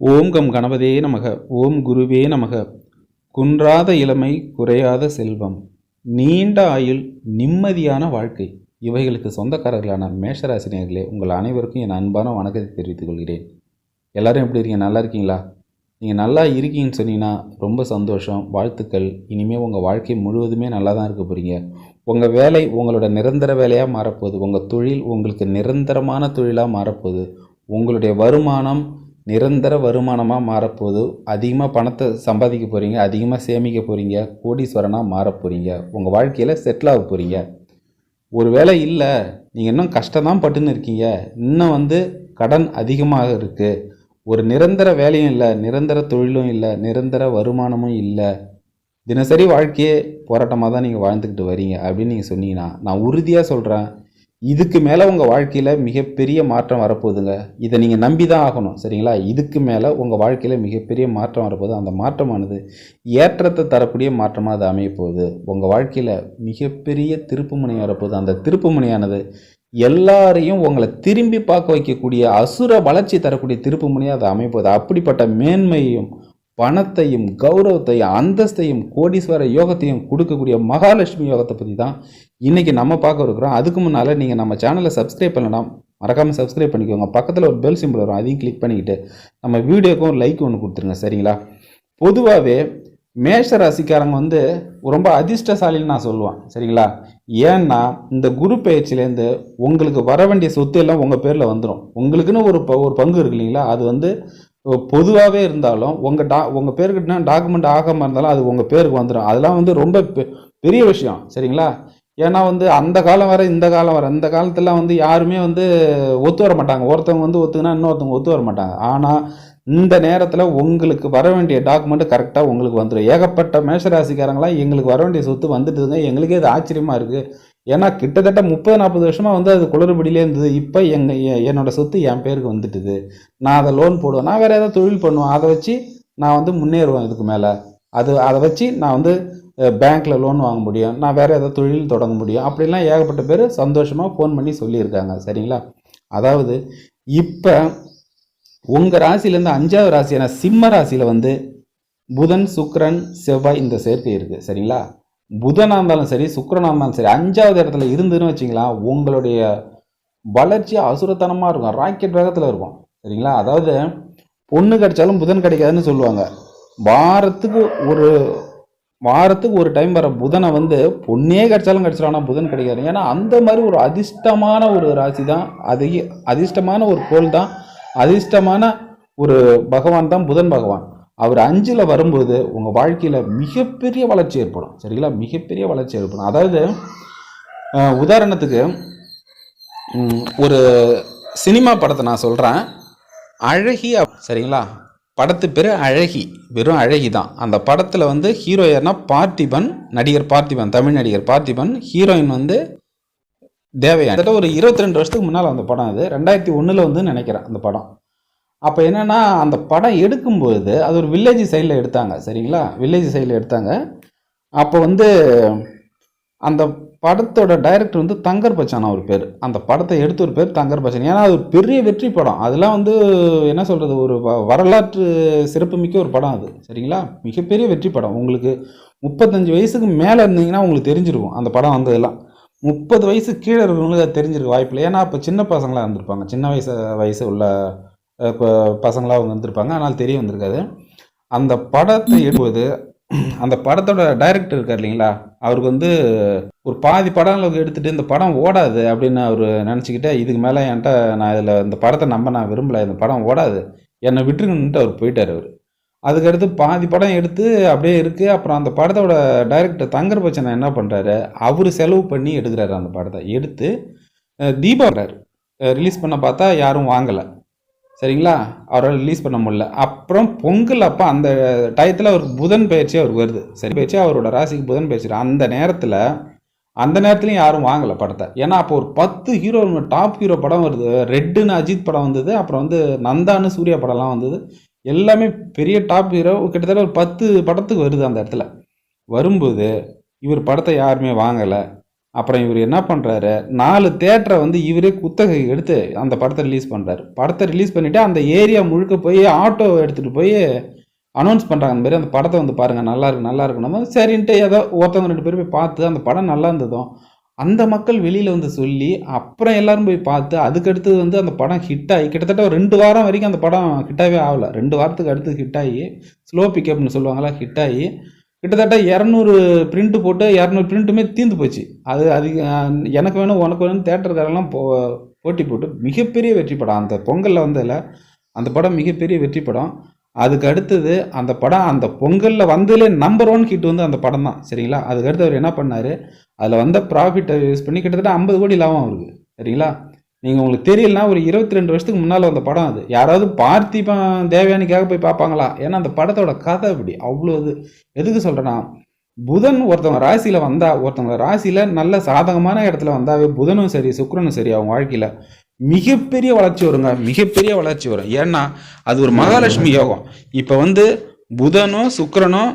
ஓம் come கணபதே நமக ஓம் குருவே நமக. குன்றாத இளமை குறையாத செல்வம். நீண்ட ஆயுள் நிம்மதியான வாழ்க்கை. இவைகளுக்கு சொந்தக்காரர்களான மேஷராசினியர்களே உங்கள் அனைவருக்கும் என் அன்பான வணக்கத்தை தெரிவித்துக் கொள்கிறேன். எல்லாரும் எப்படி இருக்கீங்க? நல்லா இருக்கீங்களா? நீங்கள் நல்லா இருக்கீங்கன்னு சொன்னீங்கன்னா ரொம்ப சந்தோஷம் வாழ்த்துக்கள். இனிமேல் உங்கள் வாழ்க்கை முழுவதுமே நல்லா தான் இருக்க போகிறீங்க உங்கள் வேலை உங்களோட நிரந்தர வேலையாக மாறப்போகுது. உங்கள் தொழில் உங்களுக்கு நிரந்தரமான தொழிலாக மாறப்போகுது. உங்களுடைய வருமானம் நிரந்தர வருமானமாக மாறப்போகுது. அதிகமாக பணத்தை சம்பாதிக்க போகிறீங்க அதிகமாக சேமிக்க போகிறீங்க கோடீஸ்வரனாக மாறப் போகிறீங்க உங்கள் வாழ்க்கையில் செட்டில் ஆக போகிறீங்க ஒரு வேலை இல்லை நீங்கள் இன்னும் கஷ்டம்தான் பட்டுன்னு இருக்கீங்க. இன்னும் வந்து கடன் அதிகமாக இருக்குது ஒரு நிரந்தர வேலையும் இல்லை நிரந்தர தொழிலும் இல்லை நிரந்தர வருமானமும் இல்லை. தினசரி வாழ்க்கையே போராட்டமாக தான் நீங்கள் வாழ்ந்துக்கிட்டு வரீங்க அப்படின்னு நீங்கள் சொன்னீங்கன்னா நான் உறுதியாக சொல்கிறேன் இதுக்கு மேலே உங்கள் வாழ்க்கையில் மிகப்பெரிய மாற்றம் வரப்போகுதுங்க. இதை நீங்கள் நம்பி தான் ஆகணும் சரிங்களா? இதுக்கு மேலே உங்கள் வாழ்க்கையில் மிகப்பெரிய மாற்றம் வரப்போகுது. அந்த மாற்றமானது ஏற்றத்தை தரக்கூடிய மாற்றமாக அது அமையப்போகுது. உங்கள் வாழ்க்கையில் மிகப்பெரிய திருப்புமுனை வரப்போகுது. அந்த திருப்புமுனையானது எல்லாரையும் உங்களை திரும்பி பார்க்க வைக்கக்கூடிய அசுர வளர்ச்சி தரக்கூடிய திருப்புமுனையாக அது அமைப்போகுது அப்படிப்பட்ட மேன்மையும் பணத்தையும் கௌரவத்தையும் அந்தஸ்தையும் கோடீஸ்வர யோகத்தையும் கொடுக்கக்கூடிய மகாலட்சுமி யோகத்தை பற்றி தான் இன்றைக்கி நம்ம பார்க்க இருக்கிறோம். அதுக்கு முன்னால் நீங்கள் நம்ம சேனலை சப்ஸ்கிரைப் பண்ணலாம் மறக்காமல் சப்ஸ்கிரைப் பண்ணிக்கோங்க. பக்கத்தில் ஒரு பெல் சிம்பிள் வரும். அதையும் கிளிக் பண்ணிக்கிட்டு நம்ம வீடியோக்கும் ஒரு லைக் ஒன்று கொடுத்துருங்க. சரிங்களா? பொதுவாகவே மேஷ ராசிக்காரங்க வந்து ரொம்ப அதிர்ஷ்டசாலின்னு நான் சொல்லுவேன். சரிங்களா? ஏன்னா இந்த குரு பயிற்சியிலேருந்து உங்களுக்கு வர வேண்டிய சொத்து எல்லாம் உங்கள் பேரில் வந்துடும் உங்களுக்குன்னு ஒரு ப- ஒரு பங்கு இருக்கு இல்லைங்களா? அது வந்து பொதுவாகவே இருந்தாலும் உங்கள் டா உங்கள் பேருக்கிட்ட டாக்குமெண்ட் ஆகாமல் இருந்தாலும் அது உங்கள் பேருக்கு வந்துடும் அதெல்லாம் வந்து ரொம்ப பெ- பெரிய விஷயம். சரிங்களா? ஏன்னா வந்து அந்த காலம் வர இந்த காலம் வர இந்த காலத்துலாம் வந்து யாருமே வந்து ஒத்து வர மாட்டாங்க. ஒருத்தவங்க வந்து ஒத்துக்குனா இன்னொருத்தவங்க ஒத்து வர மாட்டாங்க. ஆனால் இந்த நேரத்தில் உங்களுக்கு வர வேண்டிய டாக்குமெண்ட் கரெக்டாக உங்களுக்கு வந்துடும் ஏகப்பட்ட மேஷராசிக்காரங்களாம் எங்களுக்கு வர வேண்டிய சொத்து வந்துட்டுதுங்க. எங்களுக்கே இது ஆச்சரியமாக இருக்குது ஏன்னா கிட்டத்தட்ட முப்பது நாற்பது வருஷமாக வந்து அது குளறுபடியிலே இருந்தது. இப்போ எங்கள் என்னோட சொத்து என் பேருக்கு வந்துட்டுது. நான் அதை லோன் போடுவேன். நான் வேறு ஏதாவது தொழில் பண்ணுவேன். அதை வச்சு நான் வந்து முன்னேறுவேன் இதுக்கு மேலே. அது அதை வச்சு நான் வந்து பேங்க்கில் லோன் வாங்க முடியும். நான் வேறு ஏதாவது தொழில் தொடங்க முடியும். அப்படிலாம் ஏகப்பட்ட பேர் சந்தோஷமாக ஃபோன் பண்ணி சொல்லியிருக்காங்க. சரிங்களா? அதாவது இப்போ உங்கள் ராசியிலேருந்து அஞ்சாவது ராசியான சிம்ம ராசியில் வந்து புதன் சுக்ரன் செவ்வாய் இந்த சேர்க்கை இருக்குது சரிங்களா? புதனாக இருந்தாலும் சரி சுக்கரனாக இருந்தாலும் சரி அஞ்சாவது இடத்துல இருந்துன்னு வச்சிங்களா உங்களுடைய வளர்ச்சி அசுரத்தனமாக இருக்கும். ராக்கெட் வேகத்தில் இருக்கும். சரிங்களா? அதாவது பொண்ணு கிடைச்சாலும் புதன் கிடைக்காதுன்னு சொல்லுவாங்க. வாரத்துக்கு ஒரு வாரத்துக்கு ஒரு டைம் வர புதனை வந்து பொண்ணே கிடைச்சாலும் கிடைச்சிடும் ஆனால் புதன் கிடைக்காது. ஏன்னா அந்த மாதிரி ஒரு அதிர்ஷ்டமான ஒரு ராசி தான் அதிக அதிர்ஷ்டமான ஒரு கோள் தான் அதிர்ஷ்டமான ஒரு பகவான் தான் புதன் பகவான். அவர் அஞ்சில் வரும்போது உங்கள் வாழ்க்கையில் மிகப்பெரிய வளர்ச்சி ஏற்படும். சரிங்களா? மிகப்பெரிய வளர்ச்சி ஏற்படும். அதாவது உதாரணத்துக்கு ஒரு சினிமா படத்தை நான் சொல்கிறேன் அழகி சரிங்களா? படத்து பேர் அழகி. வெறும் அழகி தான். அந்த படத்தில் வந்து ஹீரோ யார்னா பார்த்திபன் நடிகர் பார்த்திபன் தமிழ் நடிகர் பார்த்திபன் ஹீரோயின் வந்து தேவையான. ஒரு இருபத்தி ரெண்டு வருஷத்துக்கு முன்னால் அந்த படம் அது. ரெண்டாயிரத்தி ஒன்றில் வந்து நினைக்கிறேன் அந்த படம். அப்போ என்னென்னா அந்த படம் எடுக்கும்போது அது ஒரு வில்லேஜ் சைடில் எடுத்தாங்க சரிங்களா? வில்லேஜ் சைடில் எடுத்தாங்க. அப்போ வந்து அந்த படத்தோட டைரக்டர் வந்து தங்கர் பச்சானா ஒரு பேர். அந்த படத்தை எடுத்த ஒரு பேர் தங்கர் பச்சான். ஏன்னா அது ஒரு பெரிய வெற்றி படம். அதெல்லாம் வந்து என்ன சொல்கிறது ஒரு வ- வரலாற்று சிறப்புமிக்க ஒரு படம் அது சரிங்களா? மிகப்பெரிய வெற்றி படம். உங்களுக்கு முப்பத்தஞ்சு வயசுக்கு மேலே இருந்தீங்கன்னா உங்களுக்கு தெரிஞ்சிருக்கும் அந்த படம் வந்ததெல்லாம். முப்பது வயசு கீழே இருக்கிறவங்களுக்கு அது தெரிஞ்சிருக்க வாய்ப்பில்லை. ஏன்னா அப்போ சின்ன பசங்களாக இருந்திருப்பாங்க. சின்ன வயசு வயசு உள்ள இப்போ பசங்களாக அவங்க வந்திருப்பாங்க ஆனால் தெரிய வந்திருக்காது. அந்த படத்தை எடுப்பது அந்த படத்தோட டைரக்டர் இருக்கார் இல்லைங்களா? அவருக்கு வந்து ஒரு பாதி படம் அளவுக்கு இந்த படம் ஓடாது அப்படின்னு அவர் நினச்சிக்கிட்டே இதுக்கு மேலே என்கிட்ட நான் இதில் இந்த படத்தை நம்ப நான் விரும்பலை. இந்த படம் ஓடாது. என்னை விட்டுருங்கன்ட்டு அவர் போயிட்டார் அவர். அதுக்கடுத்து பாதி படம் எடுத்து அப்படியே இருக்குது அப்புறம் அந்த படத்தோட டைரக்டர் தங்கர் பச்சனை என்ன பண்ணுறாரு அவர் செலவு பண்ணி எடுக்கிறாரு அந்த படத்தை. எடுத்து தீபாவளி ரிலீஸ் பண்ண பார்த்தா யாரும் வாங்கலை. சரிங்களா? அவரால் ரிலீஸ் பண்ண முடியல. அப்புறம் பொங்கல் அப்போ அந்த டயத்தில் அவருக்கு புதன் பயிற்சி அவருக்கு வருது. சரி பயிற்சி அவரோட ராசிக்கு புதன் பயிற்சி. அந்த நேரத்தில் அந்த நேரத்துலையும் யாரும் வாங்கலை படத்தை. ஏன்னா அப்போ ஒரு பத்து ஹீரோ டாப் ஹீரோ படம் வருது. ரெட்டுன்னு அஜித் படம் வந்தது. அப்புறம் வந்து நந்தான்னு சூர்யா படம்லாம் வந்தது. எல்லாமே பெரிய டாப் ஹீரோ கிட்டத்தட்ட ஒரு பத்து படத்துக்கு வருது அந்த இடத்துல. வரும்போது இவர் படத்தை யாருமே வாங்கலை. அப்புறம் இவர் என்ன பண்ணுறாரு நாலு தேட்டரை வந்து இவரே குத்தகை எடுத்து அந்த படத்தை ரிலீஸ் பண்ணுறாரு படத்தை ரிலீஸ் பண்ணிவிட்டு அந்த ஏரியா முழுக்க போய் ஆட்டோ எடுத்துகிட்டு போய் அனௌன்ஸ் பண்ணுறாங்க அந்த மாதிரி அந்த படத்தை வந்து பாருங்கள் நல்லா இருக்கு நல்லா இருக்குன்னு சரின்ட்டு ஏதோ ஒருத்தவங்க ரெண்டு பேரும் போய் பார்த்து அந்த படம் நல்லா இருந்ததும் அந்த மக்கள் வெளியில் வந்து சொல்லி அப்புறம் எல்லாரும் போய் பார்த்து அதுக்கடுத்து வந்து அந்த படம் ஹிட் ஆகி கிட்டத்தட்ட ஒரு ரெண்டு வாரம் வரைக்கும் அந்த படம் ஹிட்டாகவே ஆகலை. ரெண்டு வாரத்துக்கு அடுத்து ஹிட் ஆகி ஸ்லோ பிக்கப்னு சொல்லுவாங்களா ஹிட் ஆகி கிட்டத்தட்ட இரநூறு பிரிண்ட்டு போட்டு இரநூறு பிரிண்ட்டுமே தீர்ந்து போச்சு. அது அது எனக்கு வேணும் உனக்கு வேணும் தேட்டருக்காரெல்லாம் போ போட்டி போட்டு மிகப்பெரிய வெற்றி படம். அந்த பொங்கலில் வந்ததில் அந்த படம் மிகப்பெரிய வெற்றி படம். அதுக்கு அடுத்தது அந்த படம் அந்த பொங்கலில் வந்ததுலே நம்பர் ஒன் ஹிட் வந்து அந்த படம் தான். சரிங்களா? அதுக்கு அடுத்து அவர் என்ன பண்ணார்? அதில் வந்த ப்ராஃபிட்டை யூஸ் பண்ணி கிட்டத்தட்ட ஐம்பது கோடி லாபம் அவருக்கு. சரிங்களா? நீங்கள் உங்களுக்கு தெரியலனா ஒரு இருபத்தி ரெண்டு வருஷத்துக்கு முன்னால் வந்த படம் அது. யாராவது பார்த்திபன் தேவயானிக்காக போய் பார்ப்பாங்களா? ஏன்னா அந்த படத்தோட கதை இப்படி அவ்வளோ இது எதுக்கு சொல்கிறேன்னா புதன் ஒருத்தவங்க ராசியில் வந்தா ஒருத்தவங்க ராசியில் நல்ல சாதகமான இடத்துல வந்தாவே புதனும் சரி சுக்கரனும் சரி அவங்க வாழ்க்கையில் மிகப்பெரிய வளர்ச்சி வருங்க. மிகப்பெரிய வளர்ச்சி வரும். ஏன்னா அது ஒரு மகாலட்சுமி யோகம். இப்போ வந்து புதனும் சுக்கரனும்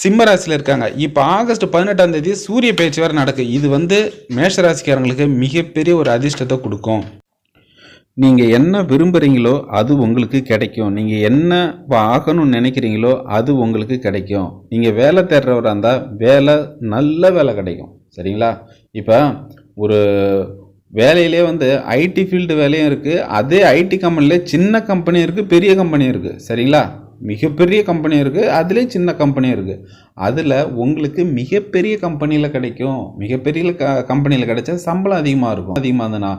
சிம்ம ராசியில் இருக்காங்க. இப்போ ஆகஸ்ட் பதினெட்டாம் தேதி சூரிய பயிற்சி வேறு நடக்கு. இது வந்து மேஷராசிக்காரங்களுக்கு மிகப்பெரிய ஒரு அதிர்ஷ்டத்தை கொடுக்கும். நீங்கள் என்ன விரும்புகிறீங்களோ அது உங்களுக்கு கிடைக்கும். நீங்கள் என்ன ஆகணும்னு நினைக்கிறீங்களோ அது உங்களுக்கு கிடைக்கும். நீங்கள் வேலை தேடுறவராக இருந்தால் வேலை நல்ல வேலை கிடைக்கும். சரிங்களா? இப்போ ஒரு வேலையிலே வந்து ஐடி ஃபீல்டு வேலையும் இருக்குது அதே ஐடி கம்பெனிலே சின்ன கம்பெனியும் இருக்குது பெரிய கம்பெனியும் இருக்குது சரிங்களா? மிகப்பெரிய கம்பெனி இருக்குது அதுலேயே சின்ன கம்பெனி இருக்குது அதில் உங்களுக்கு மிகப்பெரிய கம்பெனியில் கிடைக்கும். மிகப்பெரிய க கம்பெனியில் கிடைச்சா சம்பளம் அதிகமாக இருக்கும். அதிகமாக இருந்ததுன்னா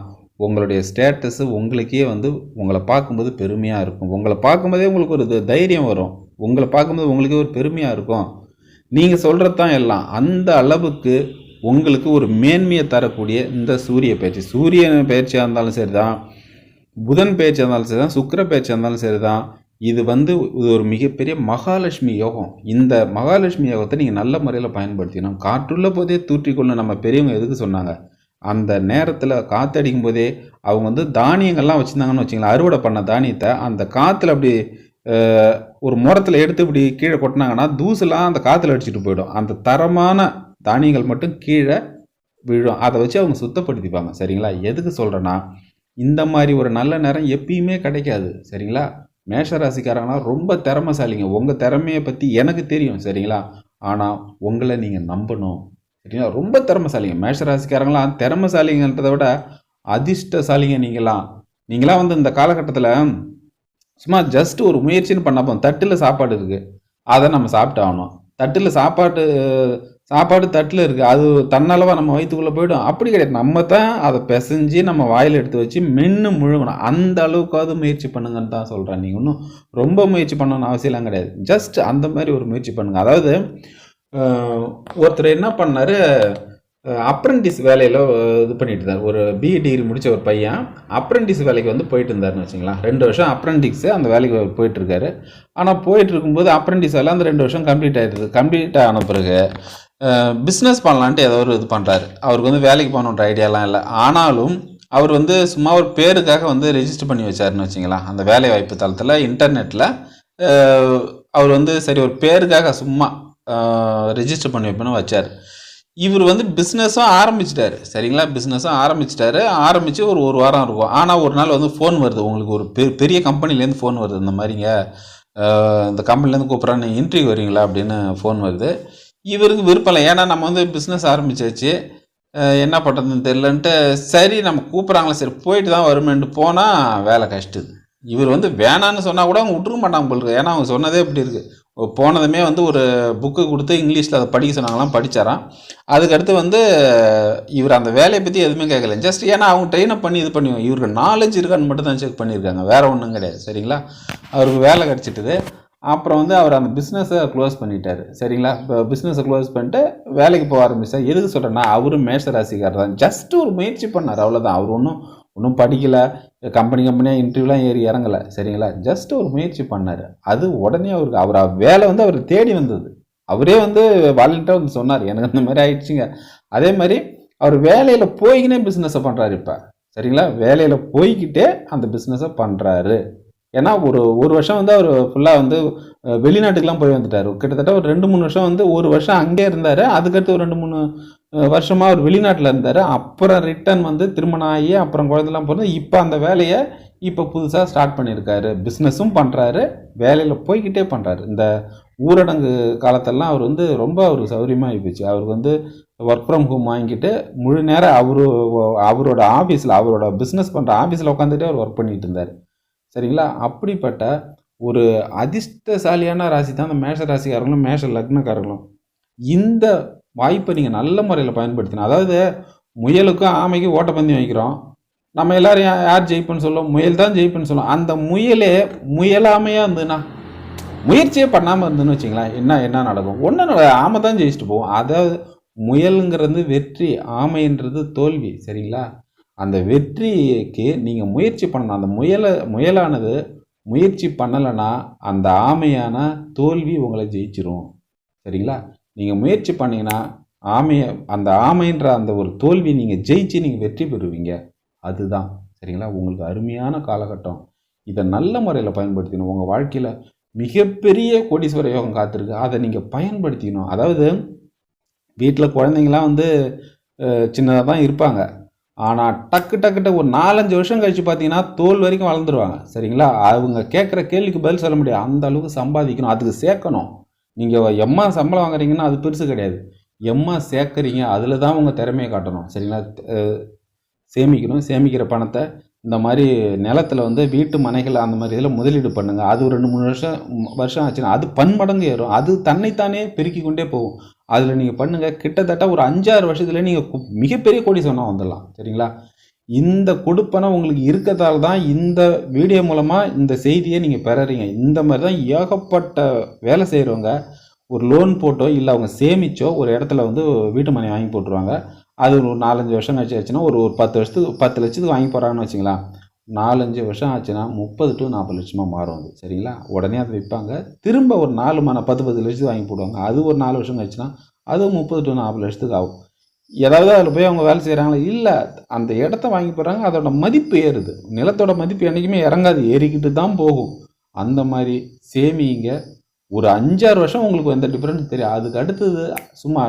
உங்களுடைய ஸ்டேட்டஸு உங்களுக்கே வந்து உங்களை பார்க்கும்போது பெருமையாக இருக்கும். உங்களை பார்க்கும்போதே உங்களுக்கு ஒரு தைரியம் வரும். உங்களை பார்க்கும்போது உங்களுக்கே ஒரு பெருமையாக இருக்கும். நீங்கள் சொல்கிறது தான் எல்லாம். அந்த அளவுக்கு உங்களுக்கு ஒரு மேன்மையை தரக்கூடிய இந்த சூரிய பயிற்சி. சூரிய பயிற்சியாக இருந்தாலும் சரி தான் புதன் பயிற்சியாக இருந்தாலும் சரி தான் சுக்கர பயிற்சியாக இருந்தாலும் சரி தான் இது வந்து இது ஒரு மிகப்பெரிய மகாலட்சுமி யோகம். இந்த மகாலட்சுமி யோகத்தை நீங்கள் நல்ல முறையில் பயன்படுத்திக்கணும். காற்றுள்ள போதே தூற்றிக்கொள்ள நம்ம பெரியவங்க எதுக்கு சொன்னாங்க? அந்த நேரத்தில் காற்றடிக்கும் போதே அவங்க வந்து தானியங்கள்லாம் வச்சுருந்தாங்கன்னு வச்சுங்களேன். அறுவடை பண்ண தானியத்தை அந்த காற்றுல அப்படி ஒரு முரத்தில் எடுத்து இப்படி கீழே கொட்டினாங்கன்னா தூசுலாம் அந்த காற்றுல அடிச்சுட்டு போயிடும். அந்த தரமான தானியங்கள் மட்டும் கீழே விழும். அதை வச்சு அவங்க சுத்தப்படுத்திப்பாங்க. சரிங்களா? எதுக்கு சொல்கிறேன்னா இந்த மாதிரி ஒரு நல்ல நேரம் எப்பயுமே கிடைக்காது. சரிங்களா? மேஷராசிக்காரங்களாம் ரொம்ப திறமைசாலிங்க. உங்கள் திறமையை பற்றி எனக்கு தெரியும் சரிங்களா? ஆனால் உங்களை நீங்கள் நம்பணும் சரிங்களா? ரொம்ப திறமைசாலிங்க. மேஷராசிக்காரங்களாம் திறமைசாலிங்கன்றதை விட அதிர்ஷ்டசாலிங்க நீங்களாம் நீங்களாம் வந்து இந்த காலகட்டத்தில் சும்மா ஜஸ்ட் ஒரு முயற்சின்னு பண்ணப்போம் தட்டில் சாப்பாடு இருக்குது அதை நம்ம சாப்பிட்டு ஆகணும். தட்டில் சாப்பாட்டு சாப்பாடு தட்டில் இருக்குது அது தன்னளவாக நம்ம வயிற்றுக்குள்ளே போயிடும். அப்படி கிடையாது. நம்ம தான் அதை பிசைஞ்சு நம்ம வாயில் எடுத்து வச்சு மென்று முழுங்கணும் அந்த அளவுக்காவது முயற்சி பண்ணுங்கன்னு தான் சொல்கிறேன் நீங்கள் ஒன்றும் ரொம்ப முயற்சி பண்ணணும்னு அவசியம்லாம் கிடையாது. ஜஸ்ட் அந்த மாதிரி ஒரு முயற்சி பண்ணுங்கள் அதாவது ஒருத்தர் என்ன பண்ணார்? அப்ரெண்டிஸ் வேலையில் இது பண்ணிட்டு இருந்தார். ஒரு பிஇ டிகிரி முடித்த ஒரு பையன் அப்ரெண்டிஸ் வேலைக்கு வந்து போயிட்டு இருந்தார்னு வச்சுங்களா ரெண்டு வருஷம் அப்ரெண்டிக்ஸு அந்த வேலைக்கு போயிட்டுருக்காரு ஆனால் போயிட்டு இருக்கும்போது அப்ரெண்டிஸ் வேலை அந்த ரெண்டு வருஷம் கம்ப்ளீட் ஆகிடுது கம்ப்ளீட் ஆன பிறகு பிஸ்னஸ் பண்ணலான்ட்டு ஏதோ ஒரு இது பண்ணுறாரு அவருக்கு வந்து வேலைக்கு போகணுன்ற ஐடியாலாம் இல்லை. ஆனாலும் அவர் வந்து சும்மா ஒரு பேருக்காக வந்து ரெஜிஸ்டர் பண்ணி வச்சாருன்னு வச்சிங்களேன். அந்த வேலை வாய்ப்பு தளத்தில் இன்டர்நெட்டில் அவர் வந்து சரி ஒரு பேருக்காக சும்மா ரெஜிஸ்டர் பண்ணி வைப்பேன்னு வச்சார். இவர் வந்து பிஸ்னஸும் ஆரம்பிச்சிட்டாரு. சரிங்களா? பிஸ்னஸும் ஆரம்பிச்சிட்டாரு. ஆரம்பித்து ஒரு ஒரு வாரம் இருக்கும். ஆனால் ஒரு நாள் வந்து ஃபோன் வருது. உங்களுக்கு ஒரு பெ பெரிய கம்பெனிலேருந்து ஃபோன் வருது. இந்த மாதிரிங்க. இந்த கம்பெனிலேருந்து கூப்பிட்றா நீங்கள் இன்ட்ரிவியூ வரீங்களா அப்படின்னு ஃபோன் வருது. இவருக்கு விருப்பம் இல்லை. ஏன்னா நம்ம வந்து பிஸ்னஸ் ஆரம்பிச்சாச்சு. என்ன பண்ணுறதுன்னு தெரிலன்ட்டு சரி நம்ம கூப்பிட்றாங்களே சரி போயிட்டு தான் வருமேன்ட்டு போனால் வேலை கஷ்டது. இவர் வந்து வேணான்னு சொன்னால் கூட அவங்க விட்டுருக்க மாட்டாங்க போல் இருக்கு. ஏன்னா அவங்க சொன்னதே இப்படி இருக்குது போனதுமே வந்து ஒரு புக்கு கொடுத்து இங்கிலீஷில் அதை படிக்க சொன்னாங்களாம் படித்தாராம் அதுக்கடுத்து வந்து இவர் அந்த வேலையை பற்றி எதுவுமே கேட்கல. ஜஸ்ட் ஏன்னா அவங்க ட்ரெயினை பண்ணி இது பண்ணி இவருக்கு நாலேஜ் இருக்கான்னு மட்டும் தான் செக் பண்ணியிருக்காங்க. வேறு ஒன்றும் கிடையாது. சரிங்களா? அவருக்கு வேலை கிடச்சிட்டுது. அப்புறம் வந்து அவர் அந்த பிஸ்னஸை க்ளோஸ் பண்ணிட்டாரு. சரிங்களா? இப்போ பிஸ்னஸை க்ளோஸ் பண்ணிட்டு வேலைக்கு போக ஆரம்பிச்சார். எதுக்கு சொல்கிறேன்னா அவரும் மேஷ ராசிக்காரர் தான். ஜஸ்ட் ஒரு முயற்சி பண்ணார். அவ்வளோதான் அவர் ஒன்றும் ஒன்றும் படிக்கலை. கம்பெனி கம்பெனியாக இன்டர்வியூலாம் ஏறி இறங்கலை. சரிங்களா? ஜஸ்ட் ஒரு முயற்சி பண்ணார். அது உடனே அவருக்கு அவர் வேலை வந்து அவர் தேடி வந்தது. அவரே வந்து வாலண்டியாக வந்து சொன்னார். எனக்கு அந்த மாதிரி ஆயிடுச்சுங்க. அதே மாதிரி அவர் வேலையில் போய்கினே பிஸ்னஸை பண்ணுறாரு இப்போ. சரிங்களா? வேலையில் போய்கிட்டே அந்த பிஸ்னஸை பண்ணுறாரு ஏன்னா ஒரு ஒரு வருஷம் வந்து அவர் ஃபுல்லாக வந்து வெளிநாட்டுக்கெலாம் போய் வந்துட்டார். கிட்டத்தட்ட ஒரு ரெண்டு மூணு வருஷம் வந்து ஒரு வருஷம் அங்கே இருந்தார். அதுக்கடுத்து ஒரு ரெண்டு மூணு வருஷமாக அவர் வெளிநாட்டில் இருந்தார். அப்புறம் ரிட்டர்ன் வந்து திருமணம் ஆகி அப்புறம் குழந்தைலாம் பிறந்து இப்போ அந்த வேலையை இப்போ புதுசாக ஸ்டார்ட் பண்ணியிருக்காரு. பிஸ்னஸும் பண்ணுறாரு வேலையில் போய்கிட்டே பண்ணுறாரு இந்த ஊரடங்கு காலத்தெல்லாம் அவர் வந்து ரொம்ப அவர் சௌகரியமாக போச்சு. அவருக்கு வந்து ஒர்க் ஃப்ரம் ஹோம் வாங்கிட்டு முழு நேரம் அவரு அவரோட ஆஃபீஸில் அவரோட பிஸ்னஸ் பண்ணுற ஆஃபீஸில் உட்காந்துட்டே அவர் ஒர்க் பண்ணிகிட்டு இருந்தார். சரிங்களா? அப்படிப்பட்ட ஒரு அதிர்ஷ்டசாலியான ராசி தான் அந்த மேஷ ராசிக்காரங்களும் மேஷ லக்னக்காரங்களும். இந்த வாய்ப்பை நீங்கள் நல்ல முறையில் பயன்படுத்தினா அதாவது முயலுக்கும் ஆமைக்கும் ஓட்டப்பந்தயம் வைக்கிறோம். நம்ம எல்லோரும் யார் ஜெயிப்புன்னு சொல்லுவோம் முயல் தான் ஜெயிப்புன்னு சொல்லுவோம் அந்த முயலே முயலாமையாக இருந்ததுன்னா முயற்சியே பண்ணாமல் இருந்துன்னு வச்சிங்களேன் என்ன என்ன நடக்கும்? ஒன்றும் ஆமை தான் ஜெயிச்சுட்டு போவோம் அதாவது முயலுங்கிறது வெற்றி ஆமைன்றது தோல்வி சரிங்களா? அந்த வெற்றிக்கு நீங்கள் முயற்சி பண்ணணும். அந்த முயலை முயலானது முயற்சி பண்ணலைன்னா அந்த ஆமையான தோல்வி உங்களை ஜெயிச்சிரும். சரிங்களா? நீங்கள் முயற்சி பண்ணீங்கன்னா ஆமையை அந்த ஆமைன்ற அந்த ஒரு தோல்வி நீங்கள் ஜெயிச்சு நீங்கள் வெற்றி பெறுவீங்க. அதுதான். சரிங்களா? உங்களுக்கு அருமையான காலகட்டம். இதை நல்ல முறையில் பயன்படுத்திக்கணும். உங்கள் வாழ்க்கையில் மிகப்பெரிய கோடீஸ்வர யோகம் காத்திருக்கு. அதை நீங்கள் பயன்படுத்திக்கணும். அதாவது வீட்டில் குழந்தைங்களாம் வந்து சின்னதாக தான் இருப்பாங்க. ஆனால் டக்கு டக்கு டக்கு ஒரு நாலஞ்சு வருஷம் கழித்து பார்த்தீங்கன்னா தோல் வரைக்கும் வளர்ந்துருவாங்க. சரிங்களா? அவங்க கேட்குற கேள்விக்கு பதில் சொல்ல முடியாது. அந்த அளவுக்கு சம்பாதிக்கணும். அதுக்கு சேர்க்கணும். நீங்கள் எம்மா சம்பளம் வாங்குறீங்கன்னா அது பெருசு கிடையாது. எம்மா சேர்க்குறீங்க அதில் தான் உங்கள் திறமையை காட்டணும். சரிங்களா? சேமிக்கணும். சேமிக்கிற பணத்தை இந்த மாதிரி நிலத்துல வந்து வீட்டு மனைகள் அந்த மாதிரி இதில் முதலீடு பண்ணுங்கள் அது ஒரு ரெண்டு மூணு வருஷம் வருஷம் ஆச்சுன்னா அது பன்மடங்கு ஏறும். அது தன்னைத்தானே பெருக்கி கொண்டே போகும். அதில் நீங்கள் பண்ணுங்கள் கிட்டத்தட்ட ஒரு அஞ்சாறு வருஷத்துல நீங்கள் மிகப்பெரிய கோடீஸ்வரனாக வந்துடலாம். சரிங்களா? இந்த கொடுப்பனை உங்களுக்கு இருக்கிறதால தான் இந்த வீடியோ மூலமாக இந்த செய்தியை நீங்கள் பெறறீங்க. இந்த மாதிரி தான் ஏகப்பட்ட வேலை செய்கிறவங்க ஒரு லோன் போட்டோ இல்லை அவங்க சேமிச்சோ ஒரு இடத்துல வந்து வீட்டு மனை வாங்கி போட்டுருவாங்க. அது ஒரு நாலஞ்சு வருஷம் கழிச்சு ஆச்சுன்னா ஒரு ஒரு பத்து வருஷத்துக்கு பத்து லட்சத்துக்கு வாங்கி போகிறாங்கன்னு வச்சுங்களேன். நாலஞ்சு வருஷம் ஆச்சுன்னா முப்பது டு நாற்பது லட்சமாக மாறும் அது சரிங்களா? உடனே அதை விற்பாங்க. திரும்ப ஒரு நாலு மணி பத்து பத்து லட்சத்துக்கு வாங்கி போடுவாங்க. அது ஒரு நாலு வருஷம் கழிச்சுன்னா அதுவும் முப்பது டு நாற்பது லட்சத்துக்கு ஆகும். ஏதாவது அதில் போய் அவங்க வேலை செய்கிறாங்களா இல்லை. அந்த இடத்த வாங்கி போடுறாங்க அதோட மதிப்பு ஏறுது. நிலத்தோட மதிப்பு என்றைக்குமே இறங்காது ஏறிக்கிட்டு தான் போகும். அந்த மாதிரி சேமிங்க. ஒரு அஞ்சாறு வருஷம் உங்களுக்கு எந்த டிஃப்ரென்ஸ் தெரியும் அதுக்கு அடுத்தது சும்மா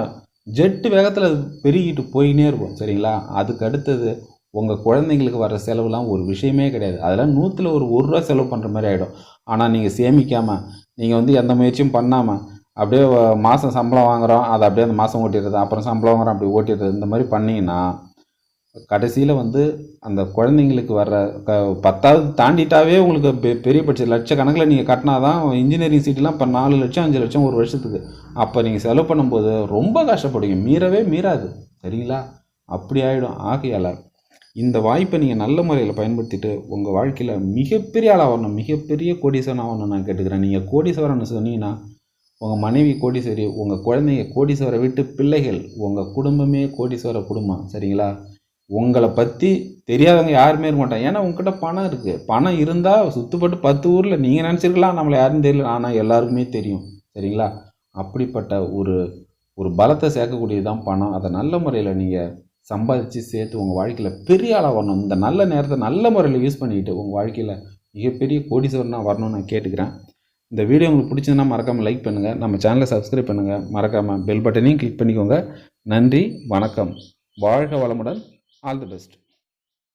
ஜெட்டு வேகத்தில் அது பெருகிட்டு போயினே இருக்கும் சரிங்களா? அதுக்கு அடுத்தது உங்கள் குழந்தைங்களுக்கு வர செலவுலாம் ஒரு விஷயமே கிடையாது. அதெல்லாம் நூற்றில் ஒரு ஒரு ரூபா செலவு பண்ணுற மாதிரி ஆகிடும் ஆனால் நீங்கள் சேமிக்காமல் நீங்கள் வந்து எந்த முயற்சியும் பண்ணாமல் அப்படியே மாதம் சம்பளம் வாங்குகிறோம் அதை அப்படியே அந்த மாதம் ஓட்டிடுறது அப்புறம் சம்பளம் வாங்குறோம் அப்படி ஓட்டிடுறது இந்த மாதிரி பண்ணிங்கன்னா கடைசியில் வந்து அந்த குழந்தைங்களுக்கு வர்ற க பத்தாவது தாண்டிட்டாவே உங்களுக்கு பெ- பெரிய பட்ச லட்சக்கணக்கில் நீங்கள் கட்டினா தான் இன்ஜினியரிங் சீட்டெலாம் இப்போ நாலு லட்சம் அஞ்சு லட்சம் ஒரு வருஷத்துக்கு. அப்போ நீங்கள் செலவு பண்ணும்போது ரொம்ப கஷ்டப்படுவீங்க. மீறவே மீறாது. சரிங்களா? அப்படி ஆகிடும் ஆகையால் இந்த வாய்ப்பை நீங்கள் நல்ல முறையில் பயன்படுத்திட்டு உங்கள் வாழ்க்கையில் மிகப்பெரிய ஆளாக வரணும். மிகப்பெரிய கோடீஸ்வரன் ஆகணும்னு நான் கேட்டுக்கிறேன். நீங்கள் கோடீஸ்வரன் சொன்னீங்கன்னா உங்கள் மனைவி கோடீஸ்வரி உங்கள் குழந்தைங்க கோடீஸ்வரை விட்டு பிள்ளைகள் உங்கள் குடும்பமே கோடீஸ்வர குடும்பம். சரிங்களா? உங்களை பற்றி தெரியாதவங்க யாருமே இருக்க மாட்டாங்க. ஏன்னா உங்ககிட்ட பணம் இருக்குது பணம் இருந்தால் சுற்றுப்பட்டு பத்து ஊரில் நீங்கள் நினச்சிருக்கலாம். நம்மளை யாரும் தெரியல. ஆனால் எல்லாருக்குமே தெரியும். சரிங்களா? அப்படிப்பட்ட ஒரு ஒரு பலத்தை சேர்க்கக்கூடியது தான் பணம். அதை நல்ல முறையில் நீங்கள் சம்பாதிச்சு சேர்த்து உங்கள் வாழ்க்கையில் பெரிய ஆளாக வரணும். இந்த நல்ல நேரத்தை நல்ல முறையில் யூஸ் பண்ணிக்கிட்டு உங்கள் வாழ்க்கையில் மிகப்பெரிய கோடீஸ்வரனாக வரணும்னு நான் கேட்டுக்கிறேன். இந்த வீடியோ உங்களுக்கு பிடிச்சதுன்னா மறக்காமல் லைக் பண்ணுங்கள் நம்ம சேனலை சப்ஸ்கிரைப் பண்ணுங்கள் மறக்காமல் பெல் பட்டனையும் கிளிக் பண்ணிக்கோங்க. நன்றி. வணக்கம். வாழ்க வளமுடன். All the best.